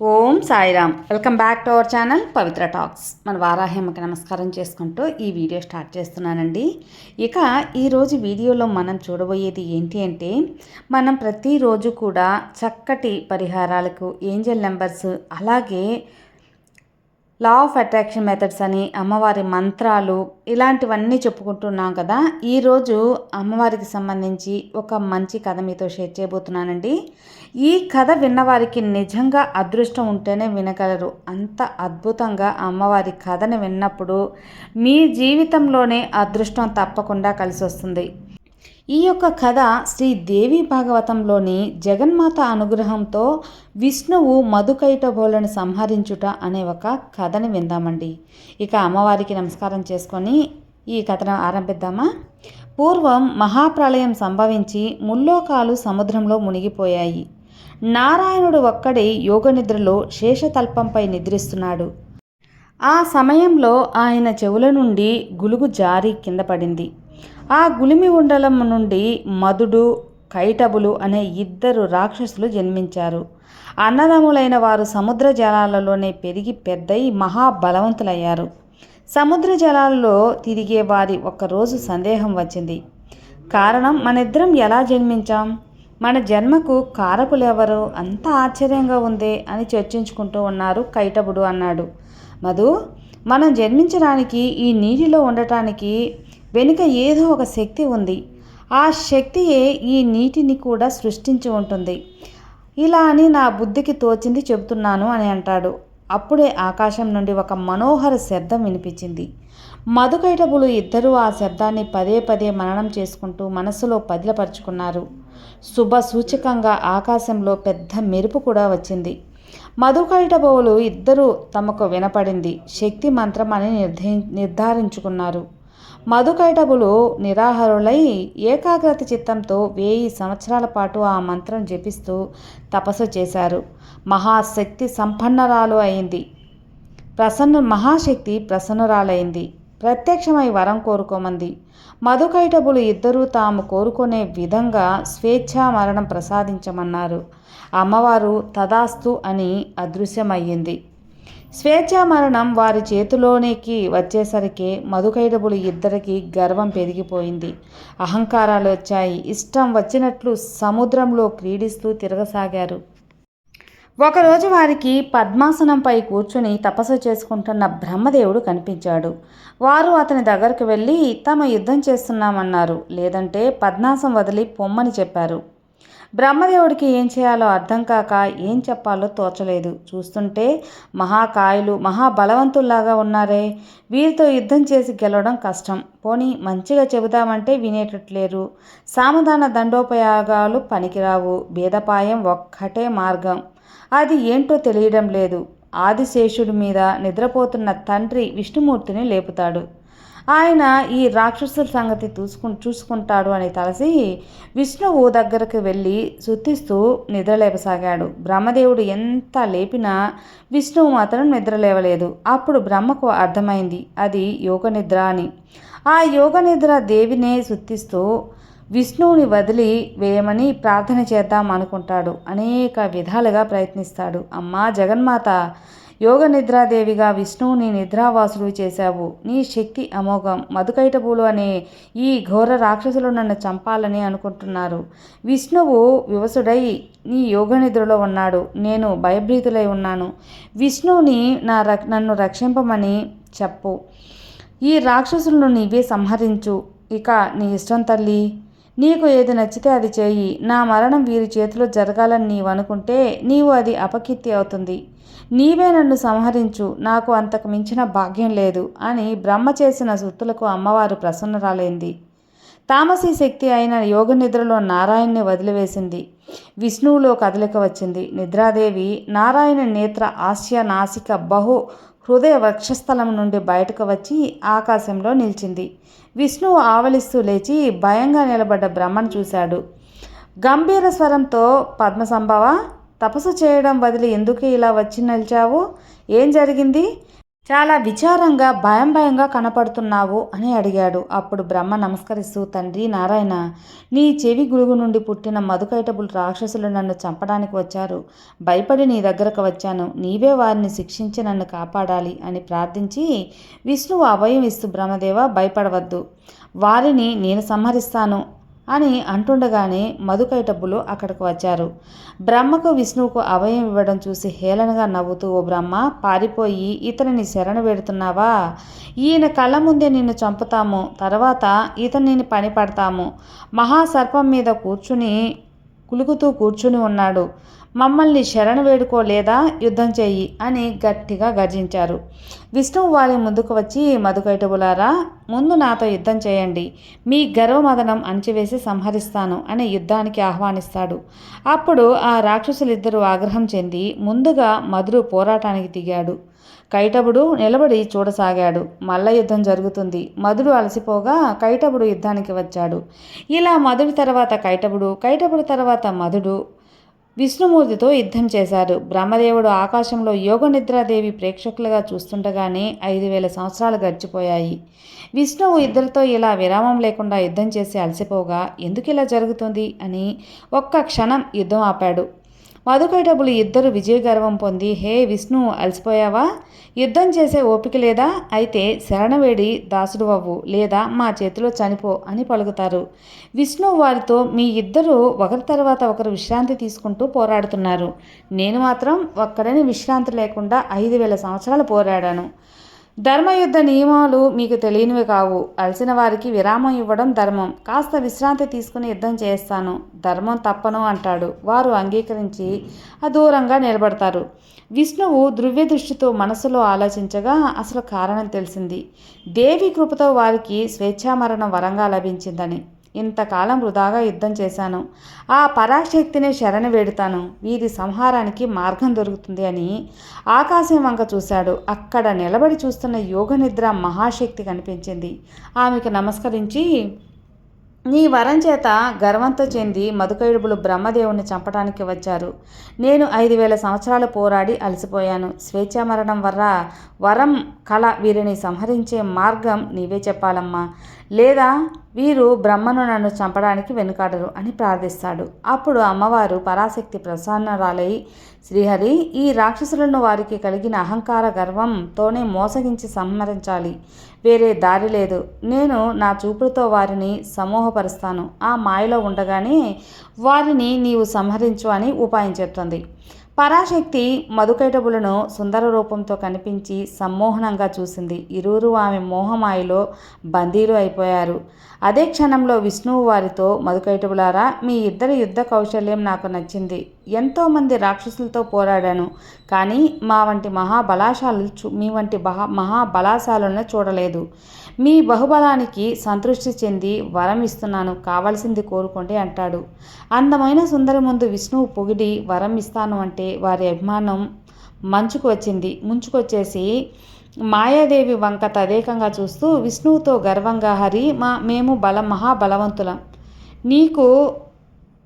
Om Sairam. Welcome back to our channel Pavitra talks. మన వారాహ్యమ్మకి నమస్కారం చేసుకుంటూ ఈ వీడియో స్టార్ట్ చేస్తున్నానండి. ఇక ఈరోజు వీడియోలో మనం చూడబోయేది ఏంటి అంటే మనం ప్రతిరోజు కూడా చక్కటి పరిహారాలకు ఏంజల్ నెంబర్స్ అలాగే లా ఆఫ్ అట్రాక్షన్ మెథడ్స్ అని అమ్మవారి మంత్రాలు ఇలాంటివన్నీ చెప్పుకుంటున్నాం కదా. ఈరోజు అమ్మవారికి సంబంధించి ఒక మంచి కథ మీతో షేర్ చేయబోతున్నానండి. ఈ కథ విన్నవారికి నిజంగా అదృష్టం ఉంటేనే వినగలరు. అంత అద్భుతంగా అమ్మవారి కథను విన్నప్పుడు మీ జీవితంలోనే అదృష్టం తప్పకుండా కలిసి వస్తుంది ఈ యొక్క కథ శ్రీ దేవి భాగవతంలోని జగన్మాత అనుగ్రహంతో విష్ణువు మధుకైటభోలను సంహరించుట అనే ఒక కథని విందామండి. ఇక అమ్మవారికి నమస్కారం చేసుకొని ఈ కథను ఆరంభిద్దామా? పూర్వం మహాప్రళయం సంభవించి ముల్లోకాలు సముద్రంలో మునిగిపోయాయి. నారాయణుడు ఒక్కడే యోగనిద్రలో శేషతల్పంపై నిద్రిస్తున్నాడు. ఆ సమయంలో ఆయన చెవుల నుండి గులుగు జారి కింద పడింది. ఆ గులిమి ఉండలం నుండి మధుడు కైటబులు అనే ఇద్దరు రాక్షసులు జన్మించారు. అన్నదమ్ములైన వారు సముద్ర జలాలలోనే పెరిగి పెద్దయి మహాబలవంతులయ్యారు. సముద్ర జలాలలో తిరిగే వారి ఒకరోజు సందేహం వచ్చింది. కారణం మనిద్దరం ఎలా జన్మించాం? మన జన్మకు కారకులెవరు? అంత ఆశ్చర్యంగా ఉందే అని చర్చించుకుంటూ ఉన్నారు కైటబుడు అన్నాడు. మధు మనం జన్మించడానికి ఈ నీటిలో ఉండటానికి వెనుక ఏదో ఒక శక్తి ఉంది. ఆ శక్తియే ఈ నీటిని కూడా సృష్టించి ఉంటుంది. ఇలా అని నా బుద్ధికి తోచింది చెబుతున్నాను అని అంటాడు. అప్పుడే ఆకాశం నుండి ఒక మనోహర శబ్దం వినిపించింది. మధుకైటబులు ఇద్దరూ ఆ శబ్దాన్ని పదే పదే మననం చేసుకుంటూ మనసులో పదిలపరుచుకున్నారు. శుభ సూచకంగా ఆకాశంలో పెద్ద మెరుపు కూడా వచ్చింది. మధుకైటబవులు ఇద్దరూ తమకు వినపడింది. శక్తి మంత్రం అని నిర్ధారించుకున్నారు. మధుకైటబులు నిరాహారులై ఏకాగ్రత చిత్తంతో వేయి సంవత్సరాల పాటు ఆ మంత్రం జపిస్తూ తపస్సు చేశారు. మహాశక్తి సంపన్నరాలు అయింది. ప్రసన్న మహాశక్తి ప్రసన్నురాలైంది. ప్రత్యక్షమై వరం కోరుకోమంది. మధుకైటబులు ఇద్దరూ తాము కోరుకునే విధంగా స్వేచ్ఛా మరణం ప్రసాదించమన్నారు. అమ్మవారు తదాస్తు అని అదృశ్యమయ్యింది. స్వేచ్ఛా మరణం వారి చేతిలోనికి వచ్చేసరికి మధుకైడబులు ఇద్దరికి గర్వం పెరిగిపోయింది. అహంకారాలు వచ్చాయి. ఇష్టం వచ్చినట్లు సముద్రంలో క్రీడిస్తూ తిరగసాగారు. ఒకరోజు వారికి పద్మాసనంపై కూర్చుని తపస్సు చేసుకుంటున్న బ్రహ్మదేవుడు కనిపించాడు. వారు అతని దగ్గరకు వెళ్ళి తమ యుద్ధం చేస్తున్నామన్నారు. లేదంటే పద్మాసం వదిలి పొమ్మని చెప్పారు. బ్రహ్మదేవుడికి ఏం చేయాలో అర్థం కాక ఏం చెప్పాలో తోచలేదు. చూస్తుంటే మహాకాయులు మహాబలవంతుల్లాగా ఉన్నారే. వీరితో యుద్ధం చేసి గెలవడం కష్టం. పోనీ మంచిగా చెబుదామంటే వినేటట్లేరు. సామధాన దండోపయోగాలు పనికిరావు. భేదపాయం ఒక్కటే మార్గం. అది ఏంటో తెలియడం లేదు. ఆదిశేషుడి మీద నిద్రపోతున్న తండ్రి విష్ణుమూర్తిని లేపుతాడు. ఆయన ఈ రాక్షసుల సంగతి చూసుకు చూసుకుంటాడు అని తలసి విష్ణువు దగ్గరకు వెళ్ళి శుద్ధిస్తూ నిద్రలేపసాగాడు. బ్రహ్మదేవుడు ఎంత లేపినా విష్ణువు మాత్రం నిద్రలేవలేదు. అప్పుడు బ్రహ్మకు అర్థమైంది అది యోగ నిద్ర అని. ఆ యోగ నిద్ర దేవినే శుద్ధిస్తూ విష్ణువుని వదిలి వేయమని ప్రార్థన చేద్దాం అనుకుంటాడు. అనేక విధాలుగా ప్రయత్నిస్తాడు. అమ్మా జగన్మాత యోగ నిద్రాదేవిగా విష్ణువుని నిద్రావాసులు చేశావు. నీ శక్తి అమోఘం. మధుకైటపులు అనే ఈ ఘోర రాక్షసులు నన్ను చంపాలని అనుకుంటున్నారు. విష్ణువు వివసుడై నీ యోగ నిద్రలో ఉన్నాడు. నేను భయభ్రీతులై ఉన్నాను. విష్ణువుని నా నన్ను రక్షింపమని చెప్పు. ఈ రాక్షసులను నీవే సంహరించు. ఇక నీ ఇష్టం తల్లి. నీకు ఏది నచ్చితే అది చేయి. నా మరణం వీరి చేతిలో జరగాలని నీవు అనుకుంటే నీవు అది అపకీర్తి అవుతుంది. నీవే నన్ను సంహరించు నాకు అంతకు మించిన భాగ్యం లేదు అని బ్రహ్మ చేసిన సుత్తులకు అమ్మవారు ప్రసన్నరాలైంది. తామసీ శక్తి అయిన యోగ నిద్రలో నారాయణ్ణి వదిలివేసింది. విష్ణువులో కదలిక వచ్చింది. నిద్రాదేవి నారాయణ నేత్ర ఆస్య నాసిక బహు హృదయ వక్షస్థలం నుండి బయటకు వచ్చి ఆకాశంలో నిలిచింది. విష్ణువు ఆవలిస్తూ లేచి భయంగా నిలబడ్డ బ్రహ్మను చూశాడు. గంభీర స్వరంతో పద్మసంభవ? తపస్సు చేయడం వదిలి ఎందుకు ఇలా వచ్చి నిలిచావు? ఏం జరిగింది? చాలా విచారంగా భయం భయంగా కనపడుతున్నావు అని అడిగాడు. అప్పుడు బ్రహ్మ నమస్కరిస్తూ తండ్రి నారాయణ నీ చెవి గురుగు నుండి పుట్టిన మధుకైటబుల్ రాక్షసులు నన్ను చంపడానికి వచ్చారు. భయపడి నీ దగ్గరకు వచ్చాను. నీవే వారిని శిక్షించి నన్ను కాపాడాలి అని ప్రార్థించి విష్ణువు అభయం ఇస్తూ బ్రహ్మదేవ భయపడవద్దు. వారిని నేను సంహరిస్తాను. అని అంటుండగానే మధుకైటబ్బులు అక్కడికి వచ్చారు. బ్రహ్మకు విష్ణువుకు అభయం ఇవ్వడం చూసి హేళనగా నవ్వుతూ ఓ బ్రహ్మ పారిపోయి ఇతనిని శరణ పెడుతున్నావా? ఈయన కళ్ళ ముందే నిన్ను చంపుతాము తర్వాత ఇతనిని పని పడతాము మహాసర్పం మీద కూర్చుని కులుకుతూ కూర్చుని ఉన్నాడు. మమ్మల్ని శరణ వేడుకోలేదా? యుద్ధం చెయ్యి అని గట్టిగా గర్జించారు. విష్ణువు వారి ముందుకు వచ్చి మధుకైటబులారా ముందు నాతో యుద్ధం చేయండి. మీ గర్వమదనం అణచివేసి సంహరిస్తాను అని యుద్ధానికి ఆహ్వానిస్తాడు. అప్పుడు ఆ రాక్షసులిద్దరూ ఆగ్రహం చెంది ముందుగా మధురు పోరాటానికి దిగాడు. కైటబుడు నిలబడి చూడసాగాడు. మల్ల యుద్ధం జరుగుతుంది. మధుడు అలసిపోగా కైటబుడు యుద్ధానికి వచ్చాడు. ఇలా మధుడి తర్వాత కైటబుడు కైటబుడు తర్వాత మధుడు విష్ణుమూర్తితో యుద్ధం చేశారు బ్రహ్మదేవుడు ఆకాశంలో యోగ నిద్రాదేవి ప్రేక్షకులుగా చూస్తుండగానే ఐదు వేల సంవత్సరాలు గడిచిపోయాయి. విష్ణువు ఇద్దరితో ఇలా విరామం లేకుండా యుద్ధం చేసి అలసిపోగా ఎందుకు ఇలా జరుగుతుంది? అని ఒక్క క్షణం యుద్ధం ఆపాడు. మధుకైటబులు ఇద్దరు విజయగర్వం పొంది హే విష్ణు అలసిపోయావా? యుద్ధం చేసే ఓపిక లేదా? అయితే శరణవేడి దాసుడు అవ్వు లేదా మా చేతిలో చనిపో అని పలుకుతారు. విష్ణు వారితో మీ ఇద్దరు ఒకరి తర్వాత ఒకరు విశ్రాంతి తీసుకుంటూ పోరాడుతున్నారు. నేను మాత్రం ఒక్కడని విశ్రాంతి లేకుండా ఐదు వేల సంవత్సరాలు పోరాడాను. ధర్మయుద్ధ నియమాలు మీకు తెలియనివి కావు. అలసిన వారికి విరామం ఇవ్వడం ధర్మం. కాస్త విశ్రాంతి తీసుకుని యుద్ధం చేస్తాను. ధర్మం తప్పను అంటాడు. వారు అంగీకరించి దూరంగా నిలబడతారు. విష్ణువు ధృవ్య దృష్టితో మనసులో ఆలోచించగా అసలు కారణం తెలిసింది. దేవి కృపతో వారికి స్వేచ్ఛామరణం వరంగా లభించిందని. ఇంతకాలం వృధాగా యుద్ధం చేశాను. ఆ పరాశక్తిని శరణ వేడుతాను. వీరి సంహారానికి మార్గం దొరుకుతుంది అని ఆకాశం వంక చూశాడు. అక్కడ నిలబడి చూస్తున్న యోగ నిద్ర మహాశక్తి కనిపించింది. ఆమెకు నమస్కరించి నీ వరం చేత గర్వంతో చెంది మధుకైడుబులు బ్రహ్మదేవుని చంపడానికి వచ్చారు. నేను ఐదు వేల సంవత్సరాలు పోరాడి అలసిపోయాను. స్వేచ్ఛామరణం వల్ల వరం కళ వీరిని సంహరించే మార్గం నీవే చెప్పాలమ్మా. లేదా వీరు బ్రహ్మను నన్ను చంపడానికి వెనుకాడరు అని ప్రార్థిస్తాడు. అప్పుడు అమ్మవారు పరాశక్తి ప్రసన్నరాలై శ్రీహరి ఈ రాక్షసులను వారికి కలిగిన అహంకార గర్వంతోనే మోసగించి సంహరించాలి. వేరే దారి లేదు. నేను నా చూపులతో వారిని సమూహపరుస్తాను. ఆ మాయలో ఉండగానే వారిని నీవు సంహరించు అని ఉపాయం చెప్తుంది. పరాశక్తి మధుకైటబులను సుందర రూపంతో కనిపించి సమ్మోహనంగా చూసింది. ఇరువురు ఆమె మోహమాయలో బందీలు అయిపోయారు. అదే క్షణంలో విష్ణువు వారితో మధుకైటబులారా మీ ఇద్దరి యుద్ధ కౌశల్యం నాకు నచ్చింది. ఎంతోమంది రాక్షసులతో పోరాడాను. కానీ మా వంటి మహాబలాశాలు చూ మీ వంటి మహా మహాబలాశాలను చూడలేదు. మీ బహుబలానికి సంతృష్టి చెంది వరం ఇస్తున్నాను కావలసింది కోరుకోండి అంటాడు. అందమైన సుందరి ముందు విష్ణువు పొగిడి వరం ఇస్తాను అంటే వారి అభిమానం మంచుకు వచ్చింది. ముంచుకొచ్చేసి మాయాదేవి వంక తదేకంగా చూస్తూ విష్ణువుతో గర్వంగా హరి మా మేము బల మహాబలవంతులం. నీకు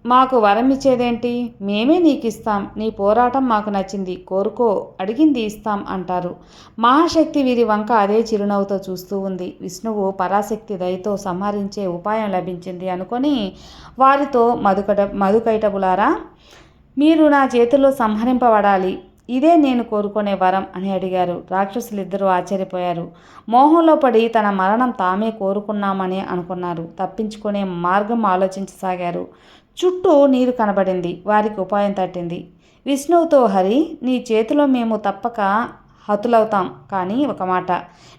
మాకు వరం ఇచ్చేదేంటి? మేమే నీకు ఇస్తాం నీ పోరాటం మాకు నచ్చింది. కోరుకో. అడిగింది ఇస్తాం అంటారు. మహాశక్తి వీరి వంక అదే చిరునవ్వుతో చూస్తూ ఉంది. విష్ణువు పరాశక్తి దయతో సంహరించే ఉపాయం లభించింది అనుకొని వారితో మధుకట మధుకైటబులారా మీరు నా చేతిలో సంహరింపబడాలి. ఇదే నేను కోరుకునే వరం అని అడిగారు. రాక్షసులిద్దరూ ఆశ్చర్యపోయారు. మోహంలో పడి తన మరణం తామే కోరుకున్నామని అనుకున్నారు. తప్పించుకునే మార్గం ఆలోచించసాగారు. చుట్టూ నీరు కనబడింది. వారికి ఉపాయం తట్టింది. విష్ణువుతో హరి నీ చేతిలో మేము తప్పక హతులవుతాం. కానీ ఒక మాట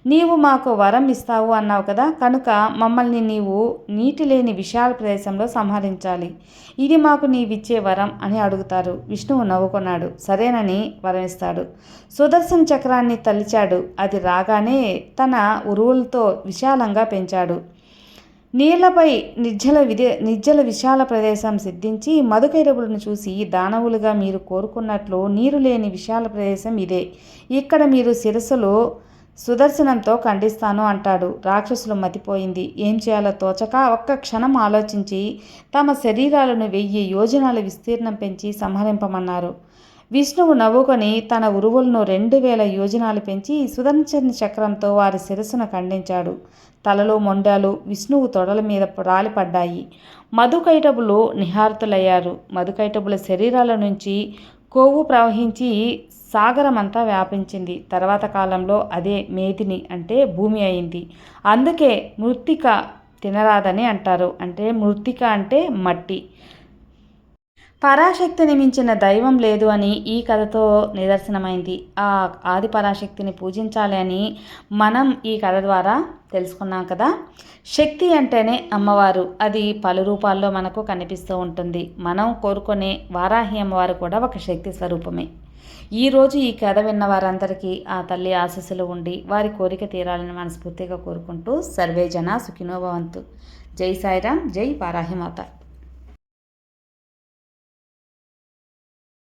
నీవు మాకు వరం ఇస్తావు అన్నావు కదా కనుక మమ్మల్ని నీవు నీటి లేని విశాల ప్రదేశంలో సంహరించాలి. ఇది మాకు నీవిచ్చే వరం అని అడుగుతారు. విష్ణువు నవ్వుకున్నాడు. సరేనని వరం ఇస్తాడు సుదర్శన చక్రాన్ని తలిచాడు. అది రాగానే తన ఉరువులతో విశాలంగా పెంచాడు. నీళ్ళపై నిర్జల విదే నిర్జల విశాల ప్రదేశం సిద్ధించి మధుకైరవులను చూసి దానవులుగా మీరు కోరుకున్నట్లు నీరు లేని విశాల ప్రదేశం ఇదే. ఇక్కడ మీరు శిరస్సులో సుదర్శనంతో ఖండిస్తాను అంటాడు. రాక్షసులు మతిపోయింది. ఏం చేయాలో తోచక ఒక్క క్షణం ఆలోచించి తమ శరీరాలను వెయ్యి యోజనాల విస్తీర్ణం పెంచి సంహరింపమన్నారు. విష్ణువు నవ్వుకొని తన ఉరువులను రెండు వేల యోజనాలు పెంచి సుదర్శన చక్రంతో వారి శిరస్సును ఖండించాడు. తలలో మొండాలు విష్ణువు తొడల మీద రాలిపడ్డాయి. మధుకైటబులు నిహార్తులయ్యారు. మధుకైటబుల శరీరాల నుంచి కొవ్వు ప్రవహించి సాగరమంతా వ్యాపించింది. తర్వాత కాలంలో అదే మేతిని అంటే భూమి అయింది. అందుకే మృత్తిక తినరాదని అంటారు. అంటే మృత్తిక అంటే మట్టి. పరాశక్తిని మించిన దైవం లేదు అని ఈ కథతో నిదర్శనమైంది. ఆ ఆది పరాశక్తిని పూజించాలి అని మనం ఈ కథ ద్వారా తెలుసుకున్నాం కదా. శక్తి అంటేనే అమ్మవారు. అది పలు రూపాల్లో మనకు కనిపిస్తూ ఉంటుంది. మనం కోరుకునే వారాహి అమ్మవారు కూడా ఒక శక్తి స్వరూపమే. ఈరోజు ఈ కథ విన్న వారందరికీ ఆ తల్లి ఆశస్సులు ఉండి వారి కోరిక తీరాలని మనస్ఫూర్తిగా కోరుకుంటూ సర్వే జన సుఖినోభవంతు జై సాయిరామ్ జై వారాహిమాత